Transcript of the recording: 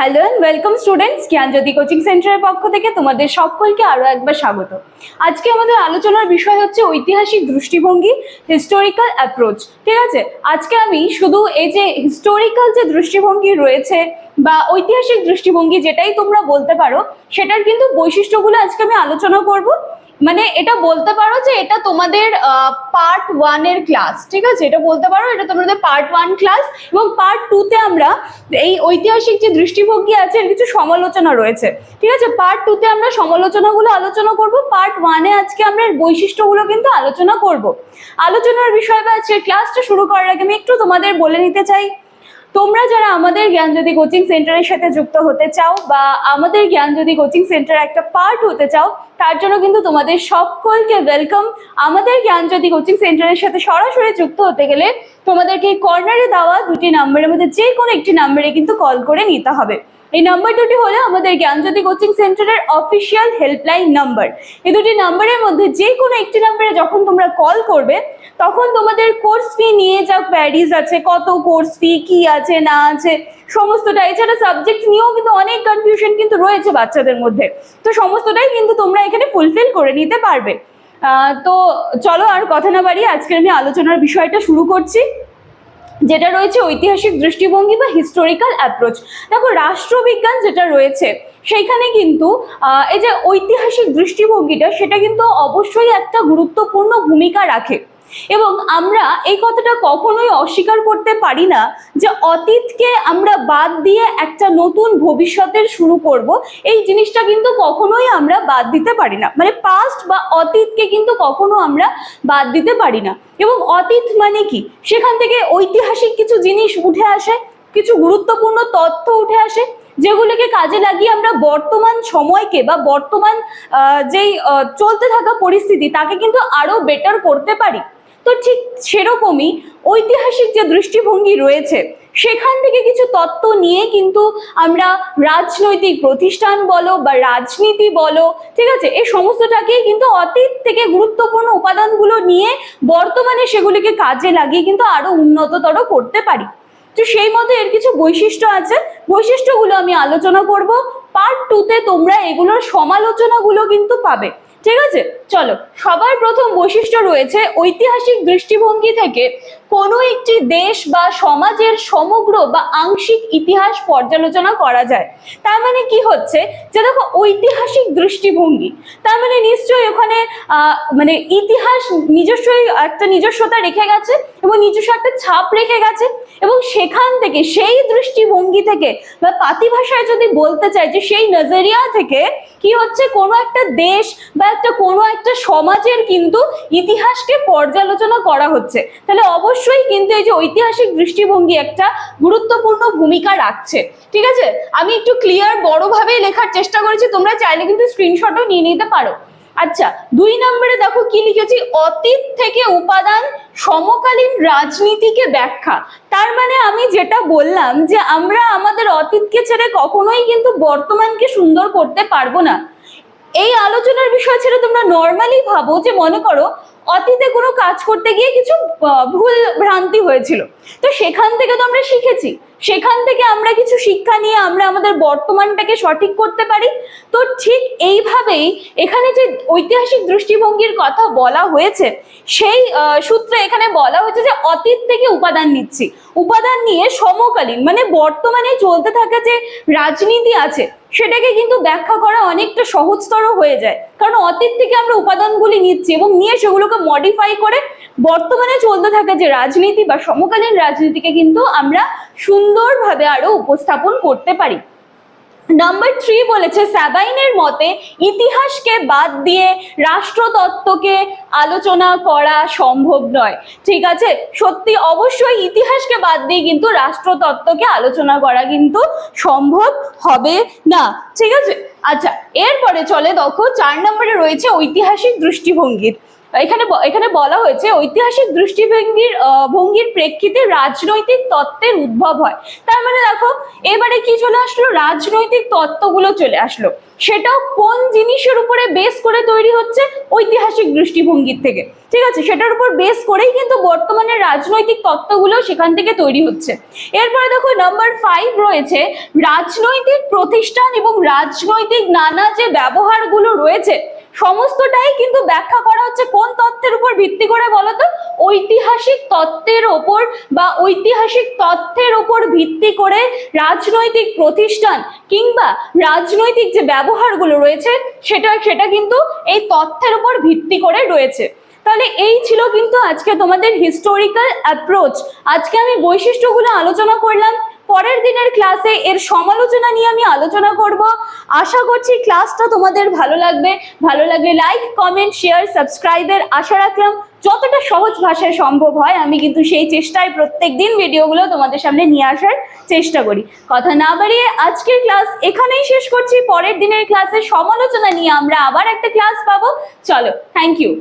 Hello and welcome students Gyanjyoti coaching সেন্টারের পক্ষ থেকে তোমাদের সকলকে আরও একবার স্বাগত। আজকে আমাদের আলোচনার বিষয় হচ্ছে ঐতিহাসিক দৃষ্টিভঙ্গি হিস্টোরিক্যাল অ্যাপ্রোচ ঠিক আছে? আজকে আমি শুধু এই যে হিস্টোরিক্যাল যে দৃষ্টিভঙ্গি রয়েছে বা ঐতিহাসিক দৃষ্টিভঙ্গি যেটাই তোমরা বলতে পারো, সেটার কিন্তু বৈশিষ্ট্যগুলো আজকে আমি আলোচনা করব। মানে এটা বলতে পারো যে এটা তোমাদের পার্ট ওয়ানের ক্লাস ঠিক আছে? এটা বলতে পারো, এটা তোমাদের পার্ট ওয়ান ক্লাস এবং পার্ট টুতে আমরা এই ঐতিহাসিক যে দৃষ্টিভঙ্গি আছে, এর কিছু সমালোচনা রয়েছে, ঠিক আছে? পার্ট টুতে আমরা সমালোচনাগুলো আলোচনা করব পার্ট ওয়ানে আজকে আমরা এর বৈশিষ্ট্যগুলো কিন্তু আলোচনা করব। আলোচনার বিষয় বা আজকে ক্লাসটা শুরু করার আগে আমি একটু তোমাদের বলে নিতে চাই তোমরা যারা আমাদের জ্ঞান জ্ঞানজ্যোতি কোচিং সেন্টারের সাথে যুক্ত হতে চাও বা আমাদের জ্ঞান জ্ঞানজ্যোতি কোচিং সেন্টার একটা পার্ট হতে চাও, তার জন্য কিন্তু তোমাদের সকলকে ওয়েলকাম আমাদের জ্ঞান জ্ঞানজ্যোতি কোচিং সেন্টারের সাথে সরাসরি যুক্ত হতে গেলে তোমাদেরকে কর্নারে দেওয়া দুটি নাম্বারের মধ্যে যে কোনো একটি নাম্বারে কিন্তু কল করে নিতে হবে। এই নাম্বার দুটি হলো আমাদের জ্ঞানজ্যোতি কোচিং সেন্টারের অফিসিয়াল হেল্পলাইন নাম্বার এই দুটি নাম্বারের মধ্যে যে কোনো একটি নাম্বারে যখন তোমরা কল করবে তখন তোমাদের কোর্স ফি নিয়ে যা কোয়ারিজ আছে, কত কোর্স ফি কি আছে, না আছে, সমস্তটা। এছাড়া সাবজেক্ট নিয়েও কিন্তু অনেক কনফিউশন কিন্তু রয়েছে বাচ্চাদের মধ্যে। তো সমস্তটাই কিন্তু তোমরা এখানে ফুলফিল করে নিতে পারবে। তো চলো আর কথা না বাড়িয়ে আজকে আমি আলোচনার বিষয়টা শুরু করছি, যেটা রয়েছে ঐতিহাসিক দৃষ্টিভঙ্গি বা হিস্টোরিক্যাল অ্যাপ্রোচ দেখো, রাষ্ট্রবিজ্ঞান যেটা রয়েছে, সেইখানে কিন্তু এই যে ঐতিহাসিক দৃষ্টিভঙ্গিটা, সেটা কিন্তু অবশ্যই একটা গুরুত্বপূর্ণ ভূমিকা রাখে। এবং আমরা এই কথাটা কখনোই অস্বীকার করতে পারি না যে অতীতকে আমরা বাদ দিয়ে একটা নতুন ভবিষ্যতের শুরু করব। এই জিনিসটা কিন্তু কখনোই আমরা বাদ দিতে পারি না। মানে পাস্ট বা অতীতকে কিন্তু কখনো আমরা বাদ দিতে পারি না। এবং অতীত মানে কি? সেখান থেকে ঐতিহাসিক কিছু জিনিস উঠে আসে, কিছু গুরুত্বপূর্ণ তথ্য উঠে আসে, যেগুলোকে কাজে লাগিয়ে আমরা বর্তমান সময়কে বা বর্তমান যেই চলতে থাকা পরিস্থিতি, তাকে কিন্তু আরও বেটার করতে পারি। তো ঠিক সেরকমই ঐতিহাসিক যে দৃষ্টিভঙ্গি রয়েছে, সেখান থেকে কিছু তত্ত্ব নিয়ে কিন্তু আমরা রাজনৈতিক প্রতিষ্ঠান বলো বা রাজনীতি বলো, ঠিক আছে এই সমস্তটাকেই কিন্তু অতীত থেকে গুরুত্বপূর্ণ উপাদানগুলো নিয়ে বর্তমানে সেগুলিকে কাজে লাগিয়ে কিন্তু আরও উন্নততর করতে পারি। তো সেই মতো এর কিছু বৈশিষ্ট্য আছে। বৈশিষ্ট্যগুলো আমি আলোচনা করব। পার্ট টুতে তোমরা এগুলোর সমালোচনাগুলো কিন্তু পাবে। ঠিক আছে? চলো, সবার প্রথম বৈশিষ্ট্য রয়েছে ঐতিহাসিক দৃষ্টিভঙ্গি থেকে কোনো একটি দেশ বা সমাজের সমগ্র বা আংশিক ইতিহাস পর্যালোচনা করা যায়। তার মানে কি হচ্ছে? যে দেখো, ঐতিহাসিক দৃষ্টিভঙ্গি। তার মানে নিশ্চয়ই ওখানে মানে ইতিহাস নিজস্বই একটা নিজস্বতা রেখে গেছে এবং নিজস্ব একটা ছাপ রেখে গেছে এবং সেখান থেকে, সেই দৃষ্টিভঙ্গি থেকে বা পাতি ভাষায় যদি বলতে চাই যে সেই নজরিয়া থেকে কি হচ্ছে? কোনো একটা দেশ বা একটা কোনো একটা সমাজের কিন্তু ইতিহাসকে পর্যালোচনা করা হচ্ছে। তাহলে অবশ্যই কিন্তু এই যে ঐতিহাসিক দৃষ্টিভঙ্গি একটা গুরুত্বপূর্ণ ভূমিকা রাখছে। ঠিক আছে? আমি একটু ক্লিয়ার বড়ভাবেই লেখার চেষ্টা করেছি, তোমরা চাইলে কিন্তু স্ক্রিনশটও নিয়ে নিতে পারো। আচ্ছা দুই নম্বরে দেখো কি লিখেছি? অতীত থেকে উপাদান সমকালীন রাজনীতিকে ব্যাখ্যা। তার মানে আমি যেটা বললাম যে আমরা আমাদের অতীতকে ছেড়ে কখনোই কিন্তু বর্তমানকে সুন্দর করতে পারব না। এই আলোচনার বিষয় ছিল তোমরা নর্মালি ভাবো যে, মনে করো, অতীতে কোনো কাজ করতে গিয়ে কিছু ভুল ভ্রান্তি হয়েছিল। তো সেখান থেকে তো আমরা শিখেছি। সেখান থেকে আমরা কিছু শিক্ষা নিয়ে আমরা আমাদের বর্তমানটাকে সঠিক করতে পারি। তো ঠিক এইভাবেই এখানে যে ঐতিহাসিক দৃষ্টিভঙ্গির কথা বলা হয়েছে, সেই সূত্রে এখানে বলা হয়েছে যে অতীত থেকে উপাদান নিচ্ছি। উপাদান নিয়ে সমকালীন মানে বর্তমানে চলতে থাকা যে রাজনীতি আছে, সেটাকে কিন্তু ব্যাখ্যা করা অনেকটা সহজতর হয়ে যায়। কারণ অতীত থেকে আমরা উপাদানগুলি নিচ্ছি এবং নিয়ে সেগুলোকে মডিফাই করে বর্তমানে চলতে থাকা যে রাজনীতি বা সমকালীন রাজনীতিকে কিন্তু আমরা সুন্দরভাবে আরও উপস্থাপন করতে পারি। নাম্বার থ্রি বলেছে, স্যাবাইনের মতে ইতিহাসকে বাদ দিয়ে রাষ্ট্রতত্ত্বকে আলোচনা করা সম্ভব নয়। ঠিক আছে? সত্যি, অবশ্যই ইতিহাসকে বাদ দিয়ে কিন্তু রাষ্ট্রতত্ত্বকে আলোচনা করা কিন্তু সম্ভব হবে না। ঠিক আছে? আচ্ছা এরপরে চলে দেখো, চার নম্বরে রয়েছে ঐতিহাসিক দৃষ্টিভঙ্গির। এখানে এখানে বলা হয়েছে, ঐতিহাসিক দৃষ্টিভঙ্গির ভঙ্গির প্রেক্ষিতে রাজনৈতিক তত্ত্বের উদ্ভব হয়। তার মানে দেখো, এবারে কি চলে আসলো? রাজনৈতিক তত্ত্বগুলো চলে আসলো। সেটাও কোন জিনিসের উপরে বেস করে তৈরি হচ্ছে? ঐতিহাসিক দৃষ্টিভঙ্গির থেকে। ঠিক আছে? সেটার উপর বেস করেই কিন্তু বর্তমানে রাজনৈতিক তত্ত্বগুলো সেখান থেকে তৈরি হচ্ছে। এরপরে দেখো নাম্বার ফাইভ রয়েছে, রাজনৈতিক প্রতিষ্ঠান এবং রাজনৈতিক নানা যে ব্যবহারগুলো রয়েছে সমস্তটাই কিন্তু ব্যাখ্যা করা হচ্ছে কোন তত্ত্বের উপর ভিত্তি করে বলতো? ঐতিহাসিক তত্ত্বের ওপর বা ঐতিহাসিক তথ্যের ওপর ভিত্তি করে রাজনৈতিক প্রতিষ্ঠান কিংবা রাজনৈতিক যে ব্যবহারগুলো রয়েছে, সেটা সেটা কিন্তু এই তথ্যের উপর ভিত্তি করে রয়েছে। তাহলে এই ছিল কিন্তু আজকে তোমাদের হিস্টোরিক্যাল অ্যাপ্রোচ আজকে আমি বৈশিষ্ট্যগুলো আলোচনা করলাম। পরের দিনের ক্লাসে এর সমালোচনা নিয়ে আমি আলোচনা করব। আশা করছি ক্লাসটা তোমাদের ভালো লাগবে। ভালো লাগলে লাইক কমেন্ট শেয়ার সাবস্ক্রাইবের আশা রাখলাম। যতটা সহজ ভাষায় সম্ভব হয়, আমি কিন্তু সেই চেষ্টায় প্রত্যেক দিন ভিডিওগুলো তোমাদের সামনে নিয়ে আসার চেষ্টা করি। কথা না বাড়িয়ে আজকের ক্লাস এখানেই শেষ করছি। পরের দিনের ক্লাসে সমালোচনা নিয়ে আমরা আবার একটা ক্লাস পাবো। চলো থ্যাংক ইউ